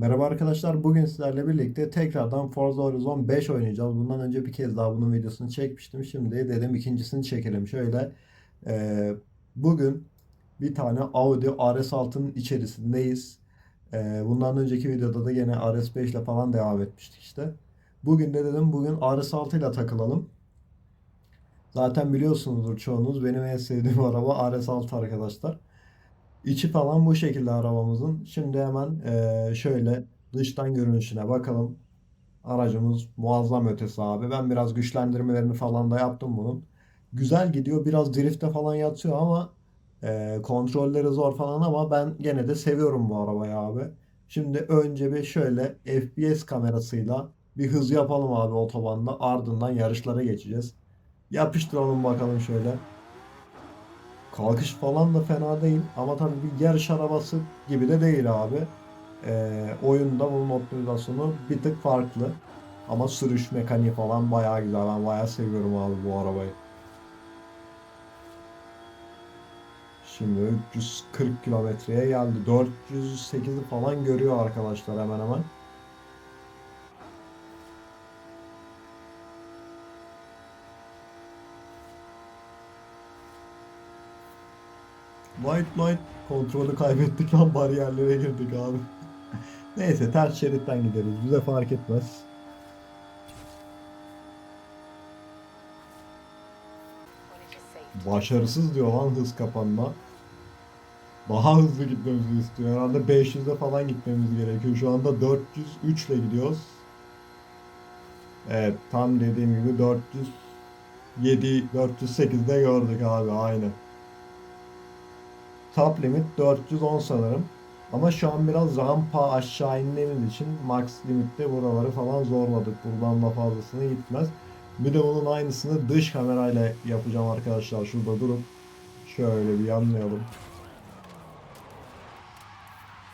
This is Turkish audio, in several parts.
Merhaba arkadaşlar. Bugün sizlerle birlikte tekrardan Forza Horizon 5 oynayacağız. Bundan önce bir kez daha bunun videosunu çekmiştim. Şimdi dedim ikincisini çekelim. Şöyle e, bugün bir tane Audi RS6'nın içerisindeyiz. E, bundan önceki videoda da yine RS5 ile falan devam etmiştik işte. Bugün de dedim bugün RS6 ile takılalım. Zaten biliyorsunuzdur çoğunuz benim en sevdiğim araba RS6 arkadaşlar. İçi falan bu şekilde arabamızın. Şimdi hemen eee, şöyle dıştan görünüşüne bakalım. Aracımız muazzam ötesi abi. Ben biraz güçlendirmelerini falan da yaptım bunun. Güzel gidiyor. Biraz drifte falan yatıyor ama eee, kontrolleri zor falan ama ben gene de seviyorum bu arabayı abi. Şimdi önce bir şöyle FPS kamerasıyla bir hız yapalım abi otobanda. Ardından yarışlara geçeceğiz. Yapıştıralım bakalım şöyle. Kalkış falan da fena değil ama tabii bir yarış arabası gibi de değil abi. Ee, oyunda bunun optimizasyonu bir tık farklı. Ama sürüş mekaniği falan bayağı güzel. Ben bayağı seviyorum abi bu arabayı. Şimdi 340 kilometreye geldi. 408'i falan görüyor arkadaşlar hemen hemen. White light kontrolü kaybettik lan bariyerlere girdik abi. Neyse ters şeritten gideriz. Bize fark etmez. Başarısız diyor lan hız kapanma. Daha hızlı gitmemizi istiyor. Herhalde 500'e falan gitmemiz gerekiyor. Şu anda 403 ile gidiyoruz. Evet tam dediğim gibi 407 408'de gördük abi aynı. Top limit 410 sanırım. Ama şu an biraz rampa aşağı indiğimiz için max limitte buraları falan zorladık. Buradan da fazlasını gitmez. Bir de bunun aynısını dış kamerayla yapacağım arkadaşlar. Şurada durup şöyle bir yanlayalım.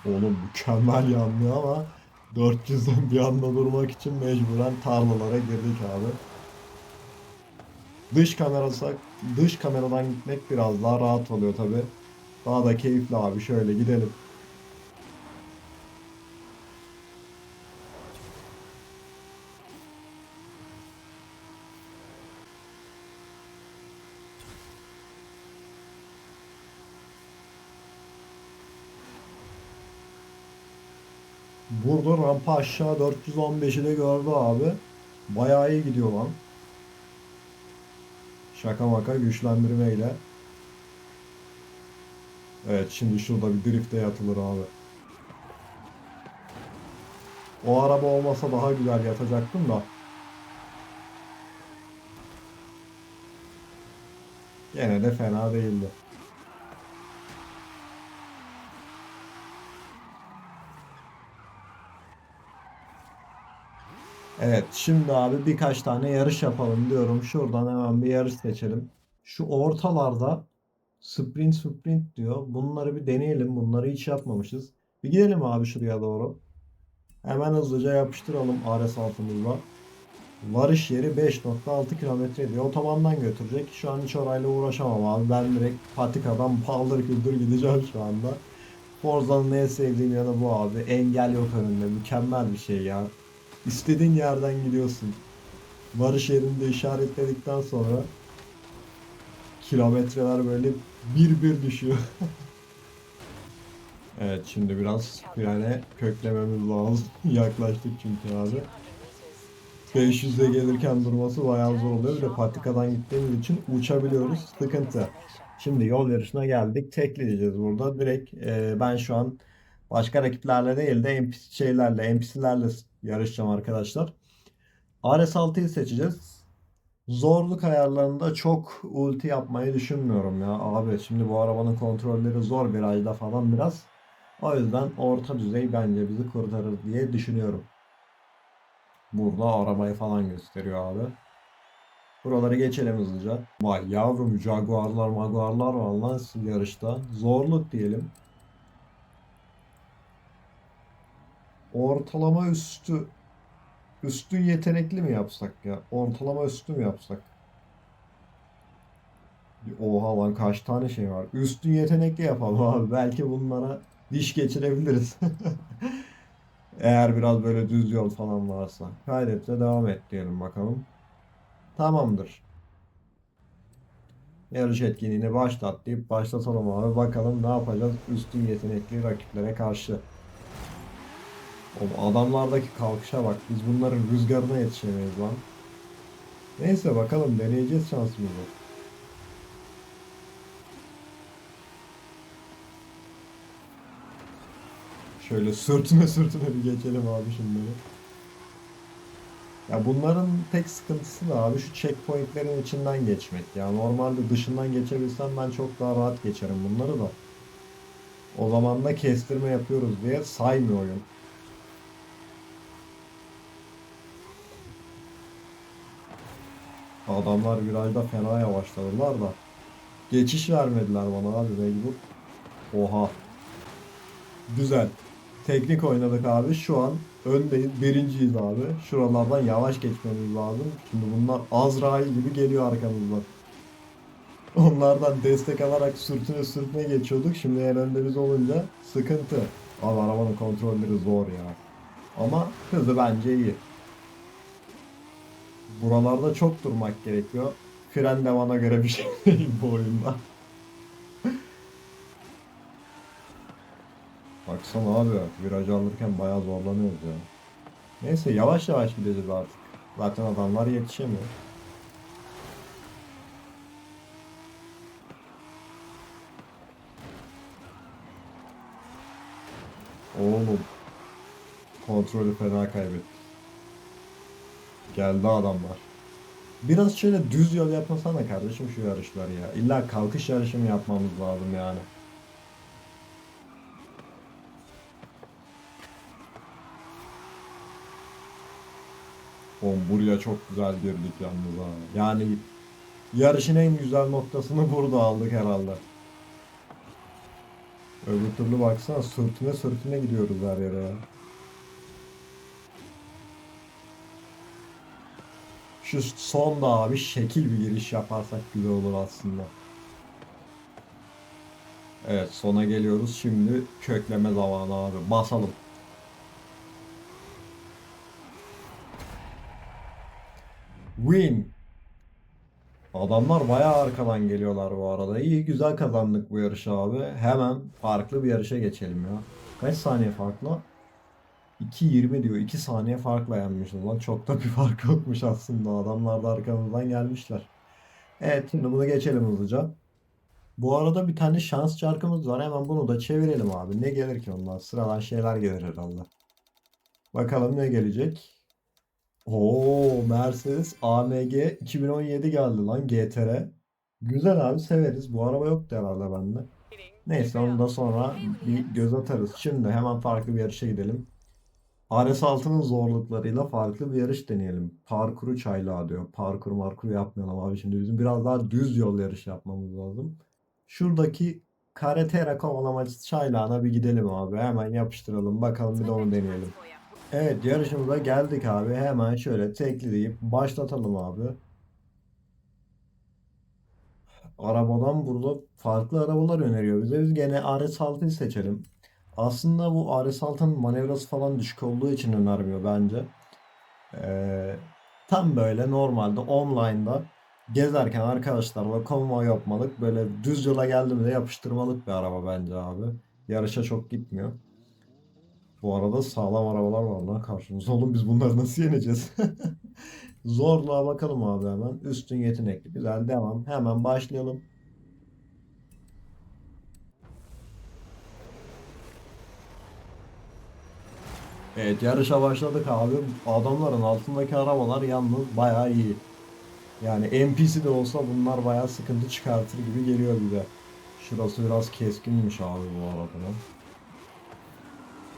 Oğlum mükemmel yanlıyor ama 400'den bir anda durmak için mecburen tarlalara girdik abi. Dış kamerası dış kameradan gitmek biraz daha rahat oluyor tabi. Daha da keyifli abi. Şöyle gidelim. Burada rampa aşağı 415'i de gördü abi. Bayağı iyi gidiyor lan. Şaka maka güçlendirmeyle. Evet şimdi şurada bir drifte yatılır abi. O araba olmasa daha güzel yatacaktım da. Gene de fena değildi. Evet şimdi abi birkaç tane yarış yapalım diyorum. Şuradan hemen bir yarış seçelim. Şu ortalarda Sprint sprint diyor. Bunları bir deneyelim. Bunları hiç yapmamışız. Bir gidelim abi şuraya doğru. Hemen hızlıca yapıştıralım RS6'mızla. Varış yeri 5.6 kilometre diyor. Otobandan götürecek. Şu an hiç orayla uğraşamam abi. Ben direkt patikadan paldır küldür gideceğim şu anda. Forza'nın en sevdiğim yanı bu abi. Engel yok önünde. Mükemmel bir şey ya. İstediğin yerden gidiyorsun. Varış yerini de işaretledikten sonra kilometreler böyle bir bir düşüyor. evet şimdi biraz frene köklememiz lazım. Yaklaştık çünkü abi. 500'e gelirken durması bayağı zor oluyor. Bir de patikadan gittiğimiz için uçabiliyoruz. Sıkıntı. Şimdi yol yarışına geldik. Tekleyeceğiz burada. Direkt e, ben şu an başka rakiplerle değil de NPC şeylerle, NPC'lerle yarışacağım arkadaşlar. RS6'yı seçeceğiz. Zorluk ayarlarında çok ulti yapmayı düşünmüyorum ya. Abi şimdi bu arabanın kontrolleri zor virajda falan biraz. O yüzden orta düzey bence bizi kurtarır diye düşünüyorum. Burada arabayı falan gösteriyor abi. Buraları geçelim hızlıca. Vay yavrum Jaguar'lar maguarlar var lan yarışta. Zorluk diyelim. Ortalama üstü Üstün yetenekli mi yapsak ya? Ortalama üstü mü yapsak? Oha lan kaç tane şey var. Üstün yetenekli yapalım abi. Belki bunlara diş geçirebiliriz. Eğer biraz böyle düz yol falan varsa. Kaydetle devam et diyelim bakalım. Tamamdır. Yarış etkinliğini başlat deyip başlatalım abi. Bakalım ne yapacağız üstün yetenekli rakiplere karşı. Oğlum adamlardaki kalkışa bak. Biz bunların rüzgarına yetişemeyiz lan. Neyse bakalım deneyeceğiz şansımızı. Şöyle sırtına sırtına bir geçelim abi şimdi. Ya bunların tek sıkıntısı da abi şu checkpointlerin içinden geçmek. Ya normalde dışından geçebilsem ben çok daha rahat geçerim bunları da. O zaman da kestirme yapıyoruz diye saymıyor oyun. Adamlar virajda fena yavaşladılar da. Geçiş vermediler bana abi mecbur. Oha. Güzel. Teknik oynadık abi. Şu an öndeyiz. Birinciyiz abi. Şuralardan yavaş geçmemiz lazım. Şimdi bunlar Azrail gibi geliyor arkamızdan. Onlardan destek alarak sürtüne sürtüne geçiyorduk. Şimdi en önde biz olunca sıkıntı. Abi arabanın kontrolleri zor ya. Ama hızı bence iyi. Buralarda çok durmak gerekiyor. Fren de bana göre bir şey değil bu oyunda. Baksana abi viraj alırken bayağı zorlanıyoruz ya. Neyse yavaş yavaş gideceğiz artık. Zaten adamlar yetişemiyor. Oğlum. Kontrolü fena kaybettik. Geldi adamlar. Biraz şöyle düz yol yapmasana kardeşim şu yarışları ya. İlla kalkış yarışı mı yapmamız lazım yani? Oğlum buraya çok güzel girdik yalnız ha. Yani yarışın en güzel noktasını burada aldık herhalde. Öbür türlü baksana sürtüne sürtüne gidiyoruz her yere ya. Şu son da abi şekil bir giriş yaparsak güzel olur aslında. Evet sona geliyoruz. Şimdi kökleme zamanı abi. Basalım. Win. Adamlar bayağı arkadan geliyorlar bu arada. İyi güzel kazandık bu yarışı abi. Hemen farklı bir yarışa geçelim ya. Kaç saniye farklı? 2.20 diyor. 2 saniye farkla yenmişiz lan. Çok da bir fark yokmuş aslında. Adamlar da arkamızdan gelmişler. Evet şimdi bunu geçelim hızlıca. Bu arada bir tane şans çarkımız var. Hemen bunu da çevirelim abi. Ne gelir ki ondan? Sıradan şeyler gelir herhalde. Bakalım ne gelecek. Oo Mercedes AMG 2017 geldi lan GTR. Güzel abi severiz. Bu araba yoktu herhalde bende. Neyse onu da sonra bir göz atarız. Şimdi hemen farklı bir yarışa gidelim. RS6'nın zorluklarıyla farklı bir yarış deneyelim. Parkuru çaylağı diyor. Parkur markur yapmayalım abi şimdi bizim biraz daha düz yol yarışı yapmamız lazım. Şuradaki Karatera kovalamacı çaylağına bir gidelim abi. Hemen yapıştıralım. Bakalım bir de onu deneyelim. Evet yarışımıza geldik abi. Hemen şöyle tekleyip başlatalım abi. Arabadan burada farklı arabalar öneriyor bize. Biz gene RS6'yı seçelim. Aslında bu RS6'nın manevrası falan düşük olduğu için önermiyor bence. Ee, tam böyle normalde online'da gezerken arkadaşlarla konvoy yapmalık böyle düz yola geldiğimde yapıştırmalık bir araba bence abi. Yarışa çok gitmiyor. Bu arada sağlam arabalar var lan karşımızda. Oğlum biz bunları nasıl yeneceğiz? Zorluğa bakalım abi hemen. Üstün yetenekli. Güzel devam. Hemen başlayalım. Evet yarışa başladık abi. Adamların altındaki arabalar yalnız bayağı iyi. Yani NPC de olsa bunlar bayağı sıkıntı çıkartır gibi geliyor bize. Şurası biraz keskinmiş abi bu arada.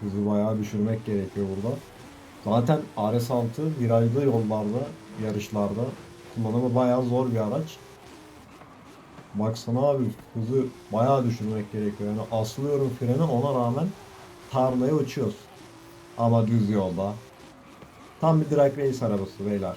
Hızı bayağı düşürmek gerekiyor burada. Zaten RS6 virajlı yollarda, yarışlarda kullanımı bayağı zor bir araç. Baksana abi hızı bayağı düşürmek gerekiyor. Yani asılıyorum freni ona rağmen tarlaya uçuyoruz. Ama düz yolda. Tam bir drag race arabası beyler.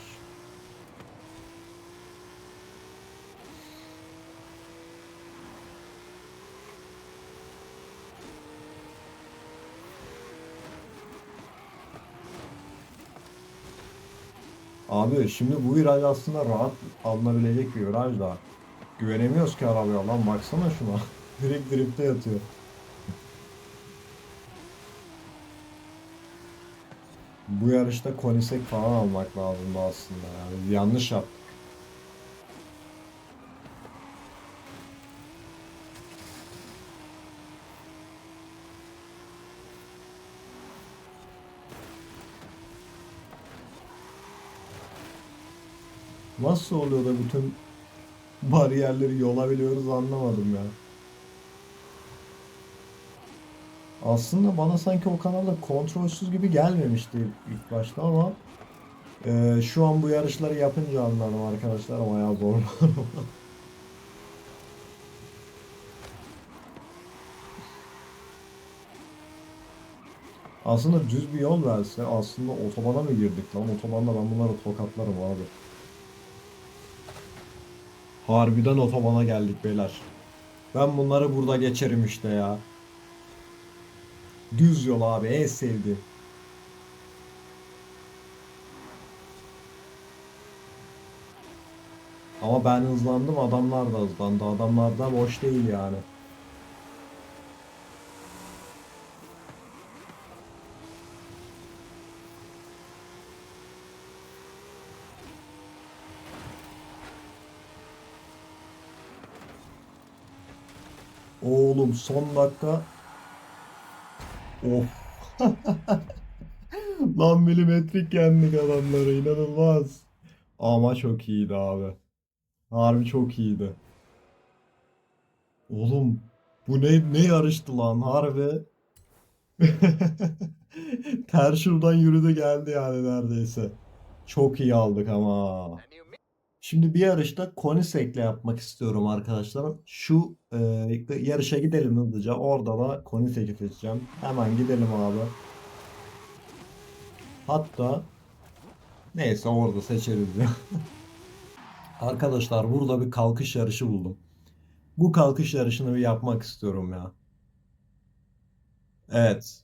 Abi şimdi bu viraj aslında rahat alınabilecek bir viraj da. Güvenemiyoruz ki arabaya lan baksana şuna. Direkt drifte yatıyor. Bu yarışta Konisek falan almak lazımdı aslında yani yanlış yaptık. Nasıl oluyor da bütün bariyerleri yolabiliyoruz anlamadım ya. Aslında bana sanki o kanalda kontrolsüz gibi gelmemişti ilk başta ama e, şu an bu yarışları yapınca anladım arkadaşlar bayağı zor. Aslında düz bir yol verse aslında otobana mı girdik lan? Otobanda ben bunları tokatlarım abi. Harbiden otobana geldik beyler. Ben bunları burada geçerim işte ya. Düz yol abi en sevdiğim. Ama ben hızlandım adamlar da hızlandı. Adamlar da boş değil yani. Oğlum son dakika Of. Lan milimetrik yendik adamları inanılmaz. Ama çok iyiydi abi. Harbi çok iyiydi. Oğlum bu ne ne yarıştı lan harbi. Ter şuradan yürüdü geldi yani neredeyse. Çok iyi aldık ama. Şimdi bir yarışta Konisek'le yapmak istiyorum arkadaşlar. Şu e, yarışa gidelim hızlıca. Orada da Konisek'i seçeceğim. Hemen gidelim abi. Hatta neyse orada seçeriz ya. Arkadaşlar burada bir kalkış yarışı buldum. Bu kalkış yarışını bir yapmak istiyorum ya. Evet.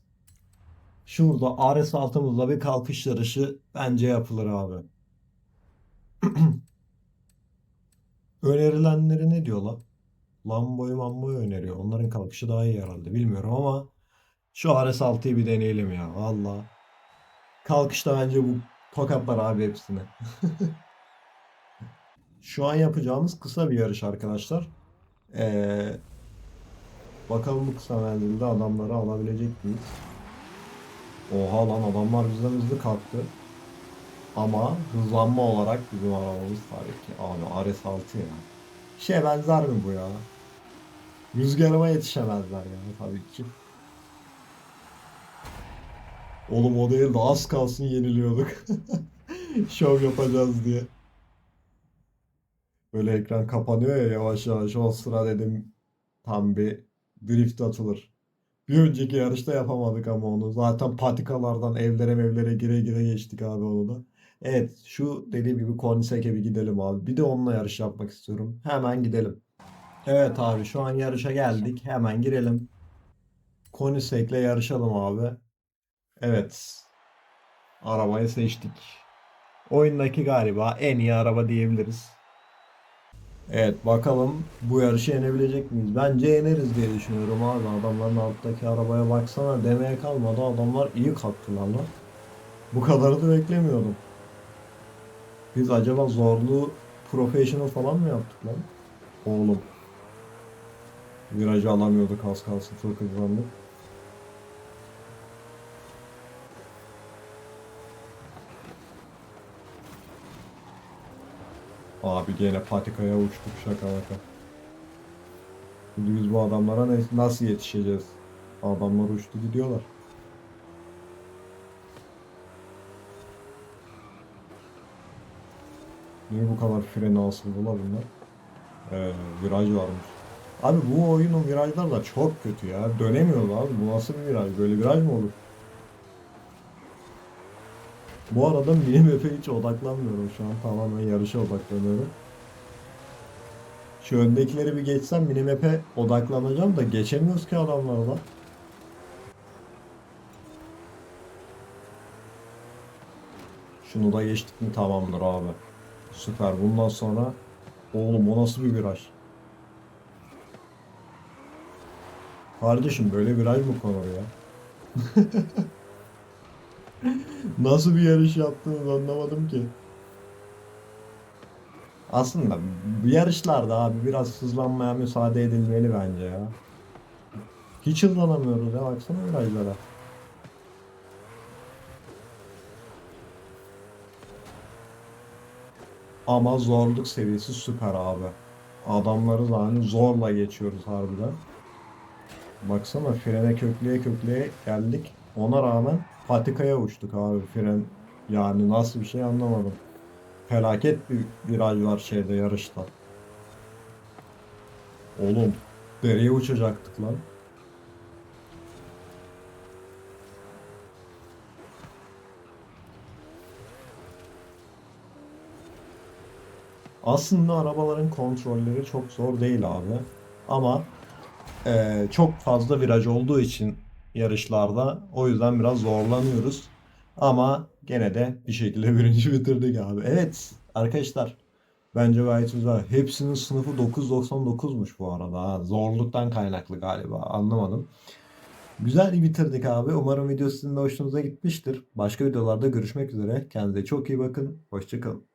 Şurada RS6'mızla bir kalkış yarışı bence yapılır abi. Önerilenleri ne diyorlar? Lambo'yu Mambo'yu öneriyor. Onların kalkışı daha iyi herhalde. Bilmiyorum ama şu RS6'yı bir deneyelim ya. Valla. Kalkışta bence bu tokatlar abi hepsine. Şu an yapacağımız kısa bir yarış arkadaşlar. Ee, bakalım bu kısa menzilde adamları alabilecek miyiz? Oha lan adamlar bizden hızlı kalktı. Ama hızlanma olarak bizim arabamız tabii ki abi RS6 ya. Şeye benzer mi bu ya? Rüzgarıma yetişemezler yani tabii ki. Oğlum o değil de az kalsın yeniliyorduk. Şov yapacağız diye. Böyle ekran kapanıyor ya yavaş yavaş o sıra dedim tam bir drift atılır. Bir önceki yarışta yapamadık ama onu. Zaten patikalardan evlere evlere gire gire geçtik abi onu da. Evet şu dediğim gibi Kornisek'e bir gidelim abi. Bir de onunla yarış yapmak istiyorum. Hemen gidelim. Evet abi şu an yarışa geldik. Hemen girelim. Kornisek'le yarışalım abi. Evet. Arabayı seçtik. Oyundaki galiba en iyi araba diyebiliriz. Evet bakalım bu yarışı yenebilecek miyiz? Bence yeneriz diye düşünüyorum abi. Adamların alttaki arabaya baksana demeye kalmadı. Adamlar iyi kalktılar lan. Bu kadarı da beklemiyordum. Biz acaba zorlu professional falan mı yaptık lan? Oğlum. Virajı alamıyorduk az kalsın çok hızlandık. Abi gene patikaya uçtuk şaka maka. Şimdi biz bu adamlara nasıl yetişeceğiz? Adamlar uçtu gidiyorlar. Niye bu kadar freni asıldılar bunlar? Ee, viraj varmış. Abi bu oyunun virajları da çok kötü ya. Dönemiyoruz abi. Bu nasıl bir viraj? Böyle viraj mı olur? Bu arada minimap'e hiç odaklanmıyorum şu an. Tamamen yarışa odaklanıyorum. Şu öndekileri bir geçsem minimap'e odaklanacağım da geçemiyoruz ki adamlarla. Şunu da geçtik mi tamamdır abi. Süper. Bundan sonra oğlum o nasıl bir viraj? Kardeşim böyle viraj mı konur ya? Nasıl bir yarış yaptığınızı anlamadım ki. Aslında bu yarışlarda abi biraz hızlanmaya müsaade edilmeli bence ya. Hiç hızlanamıyoruz ya baksana virajlara. Ama zorluk seviyesi süper abi. Adamları yani zorla geçiyoruz harbiden. Baksana frene kökleye kökleye geldik. Ona rağmen patikaya uçtuk abi fren. Yani nasıl bir şey anlamadım. Felaket bir viraj var şeyde yarışta. Oğlum dereye uçacaktık lan. Aslında arabaların kontrolleri çok zor değil abi. Ama eee, çok fazla viraj olduğu için yarışlarda o yüzden biraz zorlanıyoruz. Ama gene de bir şekilde birinci bitirdik abi. Evet arkadaşlar bence gayet güzel. Hepsinin sınıfı 9.99'muş bu arada. Zorluktan kaynaklı galiba anlamadım. Güzel bitirdik abi. Umarım video sizin de hoşunuza gitmiştir. Başka videolarda görüşmek üzere. Kendinize çok iyi bakın. Hoşçakalın.